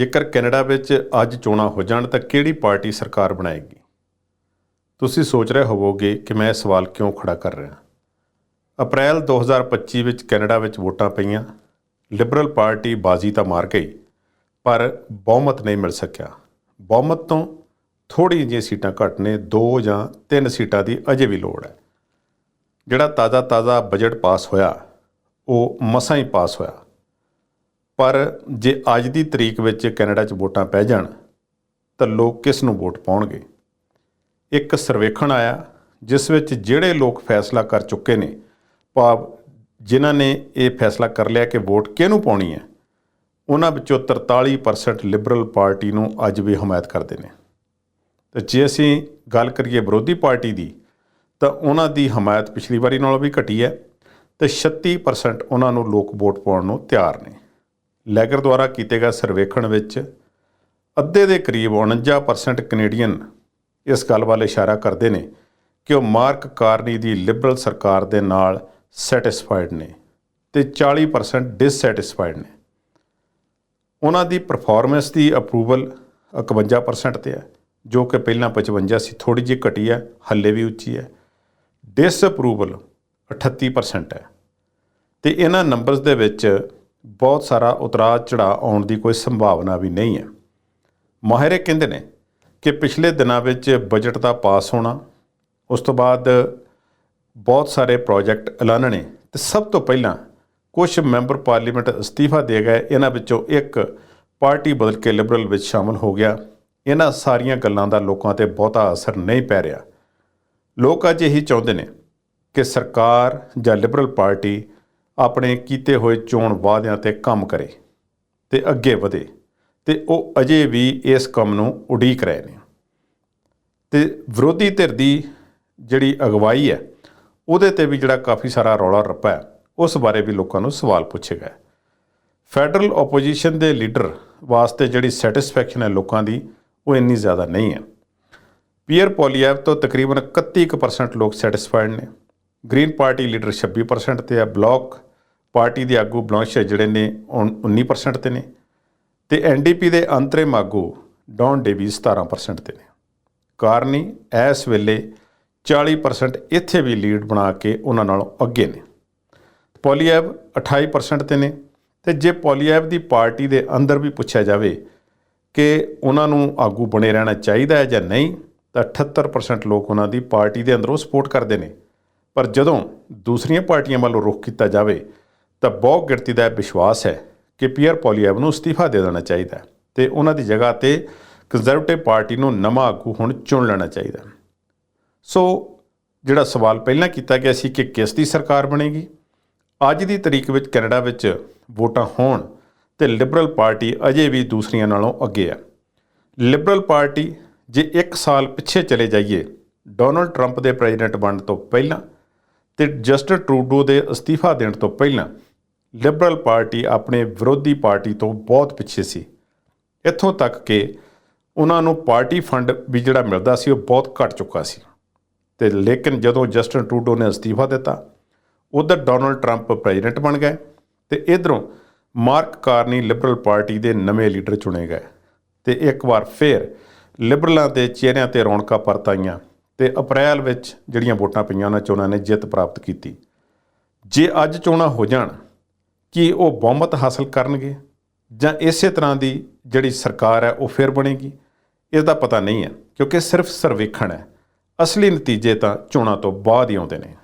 ਜੇਕਰ ਕੈਨੇਡਾ ਵਿੱਚ ਅੱਜ ਚੋਣਾਂ ਹੋ ਜਾਣ, ਤਾਂ ਕਿਹੜੀ ਪਾਰਟੀ ਸਰਕਾਰ ਬਣਾਏਗੀ? ਤੁਸੀਂ ਸੋਚ ਰਹੇ ਹੋਵੋਗੇ ਕਿ ਮੈਂ ਇਹ ਸਵਾਲ ਕਿਉਂ ਖੜਾ ਕਰ ਰਿਹਾ? ਅਪ੍ਰੈਲ 2025 ਵਿੱਚ ਕੈਨੇਡਾ ਵਿੱਚ ਵੋਟਾਂ ਪਈਆਂ। ਲਿਬਰਲ ਪਾਰਟੀ ਬਾਜ਼ੀ ਤਾਂ ਮਾਰ ਗਈ, ਪਰ ਬਹੁਮਤ ਨਹੀਂ ਮਿਲ ਸਕਿਆ। ਬਹੁਮਤ ਤੋਂ ਥੋੜੀ ਜਿਹੀ ਸੀਟਾਂ ਘੱਟ ਨੇ, ਦੋ ਜਾਂ ਤਿੰਨ ਸੀਟਾਂ ਦੀ ਅਜੇ ਵੀ ਲੋੜ ਹੈ। ਜਿਹੜਾ ਤਾਜ਼ਾ ਤਾਜ਼ਾ ਬਜਟ ਪਾਸ ਹੋਇਆ, ਉਹ ਮਸਾਂ ਹੀ ਪਾਸ ਹੋਇਆ। ਪਰ ਜੇ ਅੱਜ ਦੀ ਤਰੀਕ ਵਿੱਚ ਕੈਨੇਡਾ 'ਚ ਵੋਟਾਂ ਪੈ ਜਾਣ, ਤਾਂ ਲੋਕ ਕਿਸ ਨੂੰ ਵੋਟ ਪਾਉਣਗੇ? ਇੱਕ ਸਰਵੇਖਣ ਆਇਆ, ਜਿਸ ਵਿੱਚ ਜਿਹੜੇ ਲੋਕ ਫੈਸਲਾ ਕਰ ਚੁੱਕੇ ਨੇ, ਭਾਵ ਜਿਨ੍ਹਾਂ ਨੇ ਇਹ ਫੈਸਲਾ ਕਰ ਲਿਆ ਕਿ ਵੋਟ ਕਿਹਨੂੰ ਪਾਉਣੀ ਹੈ, ਉਹਨਾਂ ਵਿੱਚੋਂ 43% ਲਿਬਰਲ ਪਾਰਟੀ ਨੂੰ ਅੱਜ ਵੀ ਹਮਾਇਤ ਕਰਦੇ ਨੇ। ਤੇ ਜੇ ਅਸੀਂ ਗੱਲ ਕਰੀਏ ਵਿਰੋਧੀ ਪਾਰਟੀ ਦੀ, ਤਾਂ ਉਹਨਾਂ ਦੀ ਹਮਾਇਤ ਪਿਛਲੀ ਵਾਰੀ ਨਾਲੋਂ ਵੀ ਘਟੀ ਹੈ, ਤੇ 36% ਉਹਨਾਂ ਨੂੰ ਲੋਕ ਵੋਟ ਪਾਉਣ ਨੂੰ ਤਿਆਰ ਨੇ। ਲੈਗਰ ਦੁਆਰਾ ਕੀਤੇ ਗਏ ਸਰਵੇਖਣ ਵਿੱਚ ਅੱਧੇ ਦੇ ਕਰੀਬ 49% ਕੈਨੇਡੀਅਨ ਇਸ ਗੱਲ ਵੱਲ ਇਸ਼ਾਰਾ ਕਰਦੇ ਨੇ ਕਿ ਉਹ ਮਾਰਕ ਕਾਰਨੀ ਦੀ ਲਿਬਰਲ ਸਰਕਾਰ ਦੇ ਨਾਲ ਸੈਟੀਸਫਾਈਡ ਨੇ ਤੇ 40% ਡਿਸਸੈਟੀਸਫਾਈਡ ਨੇ। ਉਹਨਾਂ ਦੀ ਪਰਫਾਰਮੈਂਸ ਦੀ ਅਪਰੂਵਲ 51% ਤੇ ਹੈ, ਜੋ ਕਿ ਪਹਿਲਾਂ 55 ਸੀ ਥੋੜੀ ਜਿਹੀ ਘਟੀ ਹੈ, ਹੱਲੇ ਵੀ ਉੱਚੀ ਹੈ। ਡਿਸਅਪਰੂਵਲ 38% ਹੈ। ਤੇ ਇਹਨਾਂ ਨੰਬਰਸ ਦੇ ਵਿੱਚ ਬਹੁਤ ਸਾਰਾ ਉਤਰਾਅ ਚੜਾਅ ਆਉਣ ਦੀ ਕੋਈ ਸੰਭਾਵਨਾ ਵੀ ਨਹੀਂ ਹੈ। ਮਾਹਿਰੇ ਕਹਿੰਦੇ ਨੇ ਕਿ ਪਿਛਲੇ ਦਿਨਾਂ ਵਿੱਚ ਬਜਟ ਦਾ ਪਾਸ ਹੋਣਾ, ਉਸ ਤੋਂ ਬਾਅਦ ਬਹੁਤ ਸਾਰੇ ਪ੍ਰੋਜੈਕਟ ਐਲਾਨਣੇ ਤੇ ਸਭ ਤੋਂ ਪਹਿਲਾਂ ਕੁਝ ਮੈਂਬਰ ਪਾਰਲੀਮੈਂਟ ਅਸਤੀਫਾ ਦੇ ਗਏ। ਇਹਨਾਂ ਵਿੱਚੋਂ ਇੱਕ ਪਾਰਟੀ ਬਦਲ ਕੇ ਲਿਬਰਲ ਵਿੱਚ ਸ਼ਾਮਲ ਹੋ ਗਿਆ। ਇਹਨਾਂ ਸਾਰੀਆਂ ਗੱਲਾਂ ਦਾ ਲੋਕਾਂ ਤੇ ਬਹੁਤਾ ਅਸਰ ਨਹੀਂ ਪੈ ਰਿਹਾ। ਲੋਕ ਅੱਜ ਇਹੀ ਚਾਹੁੰਦੇ ਨੇ ਕਿ ਸਰਕਾਰ ਜਾਂ ਲਿਬਰਲ ਪਾਰਟੀ ਆਪਣੇ ਕੀਤੇ ਹੋਏ ਚੋਣ ਵਾਅਦਿਆਂ ਤੇ ਕੰਮ ਕਰੇ ਤੇ ਅੱਗੇ ਵਧੇ ਤੇ ਉਹ ਅਜੇ ਵੀ ਇਸ ਕੰਮ ਨੂੰ ਉਡੀਕ ਰਹੇ ਨੇ। ਤੇ ਵਿਰੋਧੀ ਧਿਰ ਦੀ ਜਿਹੜੀ ਅਗਵਾਈ ਹੈ, ਉਹਦੇ ਤੇ ਵੀ ਜਿਹੜਾ ਕਾਫੀ ਸਾਰਾ ਰੌਲਾ ਰੱਪਾ ਹੈ, ਉਸ ਬਾਰੇ ਵੀ ਲੋਕਾਂ ਨੂੰ ਸਵਾਲ ਪੁੱਛੇ ਗਏ। ਫੈਡਰਲ ਆਪੋਜੀਸ਼ਨ ਦੇ ਲੀਡਰ ਵਾਸਤੇ ਜਿਹੜੀ ਸੈਟੀਸਫੈਕਸ਼ਨ ਹੈ ਲੋਕਾਂ ਦੀ, ਉਹ ਇੰਨੀ ਜ਼ਿਆਦਾ ਨਹੀਂ ਹੈ। ਪੀਅਰ ਪੋਲੀਐਵ ਤੋਂ ਤਕਰੀਬਨ 31% ਲੋਕ ਸੈਟੀਸਫਾਈਡ ਨੇ। ਗ੍ਰੀਨ ਪਾਰਟੀ ਲੀਡਰ 26% ਤੇ ਹੈ, ਬਲੌਕ ਪਾਰਟੀ ਦੇ ਆਗੂ ਬਲੌਂਸ਼ੇ ਜਿਹੜੇ ਨੇ, ਉਹ 19% ਤੇ ਨੇ ਤੇ ਐਨਡੀਪੀ ਦੇ ਅੰਤਰਿਮ ਆਗੂ ਡੌਨ ਡੇਵੀ 17% ਤੇ ਨੇ। ਕਾਰਨੀ ਇਸ ਵੇਲੇ 40% ਇੱਥੇ ਵੀ ਲੀਡ ਬਣਾ ਕੇ ਉਹਨਾਂ ਨਾਲੋਂ ਅੱਗੇ ਨੇ। ਪੋਲੀਐਬ 28% ਤੇ ਨੇ ਤੇ ਜੇ ਪੋਲੀਐਬ ਦੀ ਪਾਰਟੀ ਦੇ ਅੰਦਰ ਵੀ ਪੁੱਛਿਆ ਜਾਵੇ ਕਿ ਉਹਨਾਂ ਨੂੰ ਆਗੂ ਬਣੇ ਰਹਿਣਾ ਚਾਹੀਦਾ ਹੈ ਜਾਂ ਨਹੀਂ, ਤਾਂ 78% ਲੋਕ ਉਹਨਾਂ ਦੀ ਪਾਰਟੀ ਦੇ ਅੰਦਰੋਂ ਸਪੋਰਟ ਕਰਦੇ ਨੇ। ਪਰ ਜਦੋਂ ਦੂਸਰੀਆਂ ਪਾਰਟੀਆਂ ਵੱਲੋਂ ਰੁਖ ਕੀਤਾ ਜਾਵੇ ਤਾਂ ਬਹੁਤ ਗਿਣਤੀ ਦਾ ਵਿਸ਼ਵਾਸ ਹੈ ਕਿ ਪੀਅਰ ਪੋਲੀਐਵ ਨੂੰ ਅਸਤੀਫਾ ਦੇ ਦੇਣਾ ਚਾਹੀਦਾ ਹੈ ਤੇ ਉਹਨਾਂ ਦੀ ਜਗ੍ਹਾ ਤੇ ਕੰਜ਼ਰਵੇਟਿਵ ਪਾਰਟੀ ਨੂੰ ਨਵਾਂ ਆਗੂ ਹੁਣ ਚੁਣ ਲੈਣਾ ਚਾਹੀਦਾ ਸੋ ਜਿਹੜਾ ਸਵਾਲ ਪਹਿਲਾਂ ਕੀਤਾ ਗਿਆ ਸੀ ਕਿ ਕਿਸ ਦੀ ਸਰਕਾਰ ਬਣੇਗੀ, ਅੱਜ ਦੀ ਤਰੀਕ ਵਿੱਚ ਕੈਨੇਡਾ ਵਿੱਚ ਵੋਟਾਂ ਹੋਣ ਤੇ ਲਿਬਰਲ ਪਾਰਟੀ ਅਜੇ ਵੀ ਦੂਸਰੀਆਂ ਨਾਲੋਂ ਅੱਗੇ ਹੈ। ਲਿਬਰਲ ਪਾਰਟੀ ਜੇ 1 ਸਾਲ ਪਿੱਛੇ ਚਲੇ ਜਾਈਏ ਡੋਨਲਡ ਟਰੰਪ ਦੇ ਪ੍ਰੈਜ਼ੀਡੈਂਟ ਬਣਨ ਤੋਂ ਪਹਿਲਾਂ ਤੇ ਜਸਟਨ ਟਰੂਡੋ ਦੇ ਅਸਤੀਫਾ ਦੇਣ ਤੋਂ ਪਹਿਲਾਂ ਲਿਬਰਲ ਪਾਰਟੀ ਆਪਣੇ ਵਿਰੋਧੀ ਪਾਰਟੀ ਤੋਂ ਬਹੁਤ ਪਿੱਛੇ ਸੀ। ਇੱਥੋਂ ਤੱਕ ਕਿ ਉਹਨਾਂ ਨੂੰ ਪਾਰਟੀ ਫੰਡ ਵੀ ਜਿਹੜਾ ਮਿਲਦਾ ਸੀ, ਉਹ ਬਹੁਤ ਘਟ ਚੁੱਕਾ ਸੀ। ਤੇ ਲੇਕਿਨ ਜਦੋਂ ਜਸਟਨ ਟਰੂਡੋ ਨੇ ਅਸਤੀਫਾ ਦਿੱਤਾ, ਉਧਰ ਡੋਨਲਡ ਟਰੰਪ ਪ੍ਰੈਜ਼ੀਡੈਂਟ ਬਣ ਗਏ ਤੇ ਇਧਰੋਂ ਮਾਰਕ ਕਾਰਨੀ ਲਿਬਰਲ ਪਾਰਟੀ ਦੇ ਨਵੇਂ ਲੀਡਰ ਚੁਣੇ ਗਏ। ਤੇ ਇੱਕ ਵਾਰ ਫੇਰ ਲਿਬਰਲਾਂ ਦੇ ਚਿਹਰਿਆਂ ਤੇ ਰੌਣਕਾਂ ਪਰਤ ਆਈਆਂ ਤੇ ਅਪ੍ਰੈਲ ਵਿੱਚ ਜਿਹੜੀਆਂ ਵੋਟਾਂ ਪਈਆਂ, ਉਹਨਾਂ 'ਚ ਉਹਨਾਂ ਨੇ ਜਿੱਤ ਪ੍ਰਾਪਤ ਕੀਤੀ। ਜੇ ਅੱਜ ਚੋਣਾਂ ਹੋ ਜਾਣ ਕਿ ਉਹ ਬਹੁਮਤ ਹਾਸਲ ਕਰਨਗੇ? ਜਾਂ ਇਸੇ ਤਰ੍ਹਾਂ ਦੀ ਜਿਹੜੀ ਸਰਕਾਰ ਹੈ, ਉਹ ਫਿਰ ਬਣੇਗੀ? ਇਸ ਦਾ ਪਤਾ ਨਹੀਂ ਹੈ, ਕਿਉਂਕਿ ਸਿਰਫ ਸਰਵੇਖਣ ਹੈ। ਅਸਲੀ ਨਤੀਜੇ ਤਾਂ ਚੋਣਾਂ ਤੋਂ ਬਾਅਦ ਹੀ ਆਉਂਦੇ ਨੇ।